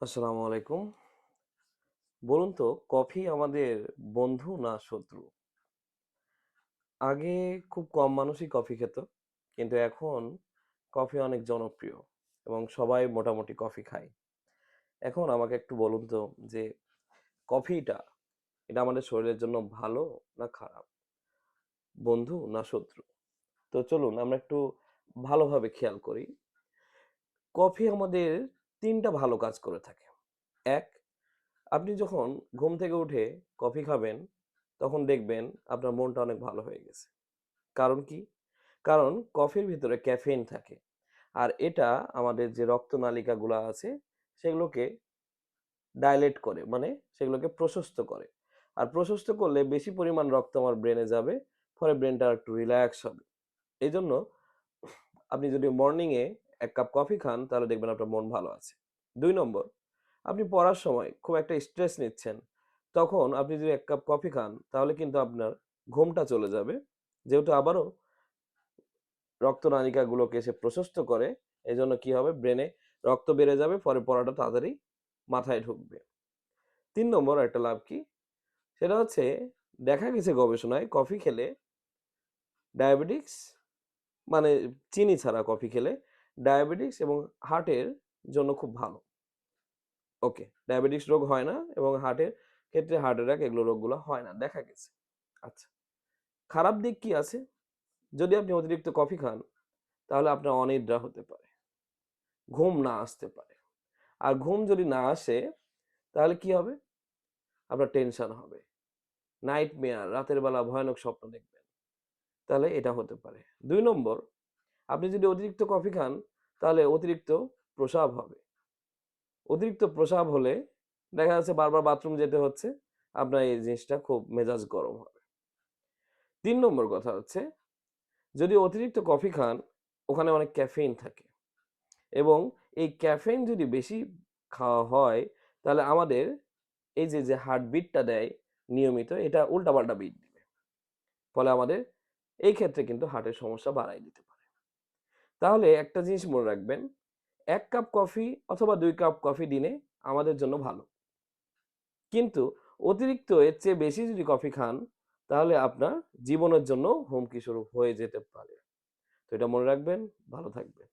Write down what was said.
আসসালামু আলাইকুম। বলুন তো, কফি আমাদের বন্ধু না শত্রু? আগে খুব কম মানুষই কফি খেত, কিন্তু এখন কফি অনেক জনপ্রিয় এবং সবাই মোটামুটি কফি খায়। এখন আমাকে একটু বলুন তো, যে কফিটা, এটা আমাদের শরীরের জন্য ভালো না খারাপ? বন্ধু না শত্রু? তো চলুন, আমরা একটু ভালোভাবে খেয়াল করি। কফি আমাদের তিনটা ভালো কাজ করে থাকে। এক, আপনি যখন ঘুম থেকে উঠে কফি খাবেন, তখন দেখবেন আপনার মনটা অনেক ভালো হয়ে গেছে। কারণ কি? কারণ কফির ভিতরে ক্যাফেইন থাকে। আর এটা আমাদের যে রক্তনালিকাগুলো আছে, সেগুলোকে ডাইলেট করে মানে সেগুলোকে প্রশস্ত করে। আর প্রশস্ত করলে বেশি পরিমাণ রক্ত আমার ব্রেনে যাবে ফলে ব্রেনটা একটু রিল্যাক্স হবে। এই জন্য আপনি যদি মর্নিংয়ে এক কাপ কফি খান, তাহলে দেখবেন আপনার মন ভালো আছে। দুই নম্বর, আপনি পড়ার সময় খুব একটা স্ট্রেস নিচ্ছেন, তখন আপনি যদি এক কাপ কফি খান, তাহলে কিন্তু আপনার ঘুমটা চলে যাবে। যেহেতু আবারও রক্তনালিকাগুলোকে সে প্রশস্ত করে এই জন্য কী হবে? ব্রেনে রক্ত বেড়ে যাবে, পরে পড়াটা তাড়াতাড়ি মাথায় ঢুকবে। তিন নম্বর একটা লাভ কি? সেটা হচ্ছে দেখা গেছে গবেষণায় কফি খেলে ডায়াবেটিক্স মানে চিনি ছাড়া কফি খেলে ডায়াবেটিক্স এবং হার্টের জন্য খুব ভালো। ওকে ডায়াবেটিস রোগ হয় না এবং হার্টের ক্ষেত্রে হার্ট অ্যাটাক এগুলো রোগগুলো হয় না, দেখা গেছে। আচ্ছা খারাপ দিক কি আছে? যদি আপনি অতিরিক্ত কফি খান, তাহলে আপনার অনিদ্রা হতে পারে, ঘুম না আসতে পারে। আর ঘুম যদি না আসে, তাহলে কি হবে? আপনার টেনশন হবে নাইট মেয়ার রাতের বেলা ভয়ানক স্বপ্ন দেখবেন। তাহলে এটা হতে পারে। দুই নম্বর আপনি যদি অতিরিক্ত কফি খান, তাহলে অতিরিক্ত প্রসাব হবে। অতিরিক্ত প্রসাব হলে দেখা যাচ্ছে বারবার বাথরুম যেতে হচ্ছে, আপনার এই জিনিসটা খুব মেজাজ গরম হবে। তিন নম্বর কথা হচ্ছে, যদি অতিরিক্ত কফি খান, ওখানে অনেক ক্যাফেইন থাকে এবং এই ক্যাফেইন যদি বেশি খাওয়া হয়, তাহলে আমাদের এই যে যে হার্টবিটটা দেয় নিয়মিত, এটা উল্টাপাল্টা বিট দিবে। ফলে আমাদের এই ক্ষেত্রে কিন্তু হার্টের সমস্যা বাড়াই দিতে তাহলে একটা জিনিস মনে রাখবেন, এক কাপ কফি অথবা দুই কাপ কফি দিনে আমাদের জন্য ভালো। কিন্তু অতিরিক্ত এর চেয়ে বেশি যদি কফি খান, তাহলে আপনার জীবনের জন্য হুমকি স্বরূপ হয়ে যেতে পারে। তো এটা মনে রাখবেন, ভালো থাকবেন।